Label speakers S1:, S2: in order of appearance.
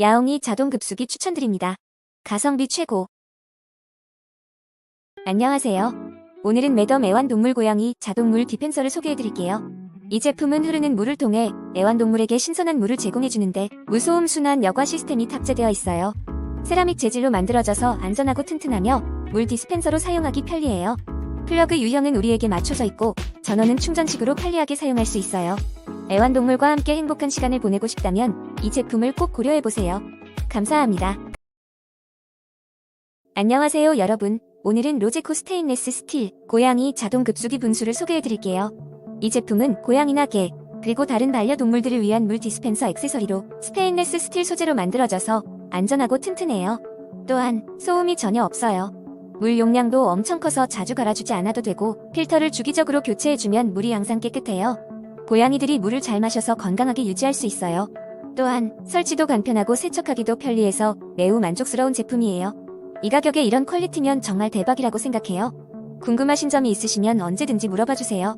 S1: 야옹이 자동 급수기 추천드립니다. 가성비 최고. 안녕하세요. 오늘은 매덤 애완동물 고양이 자동물 디펜서를 소개해드릴게요. 이 제품은 흐르는 물을 통해 애완동물에게 신선한 물을 제공해주는데 무소음 순환 여과 시스템이 탑재되어 있어요. 세라믹 재질로 만들어져서 안전하고 튼튼하며 물 디스펜서로 사용하기 편리해요. 플러그 유형은 우리에게 맞춰져 있고 전원은 충전식으로 편리하게 사용할 수 있어요. 애완동물과 함께 행복한 시간을 보내고 싶다면 이 제품을 꼭 고려해보세요. 감사합니다. 안녕하세요 여러분. 오늘은 로제코 스테인레스 스틸 고양이 자동 급수기 분수를 소개해드릴게요. 이 제품은 고양이나 개, 그리고 다른 반려동물들을 위한 물 디스펜서 액세서리로 스테인레스 스틸 소재로 만들어져서 안전하고 튼튼해요. 또한 소음이 전혀 없어요. 물 용량도 엄청 커서 자주 갈아주지 않아도 되고 필터를 주기적으로 교체해주면 물이 항상 깨끗해요. 고양이들이 물을 잘 마셔서 건강하게 유지할 수 있어요. 또한 설치도 간편하고 세척하기도 편리해서 매우 만족스러운 제품이에요. 이 가격에 이런 퀄리티면 정말 대박이라고 생각해요. 궁금하신 점이 있으시면 언제든지 물어봐 주세요.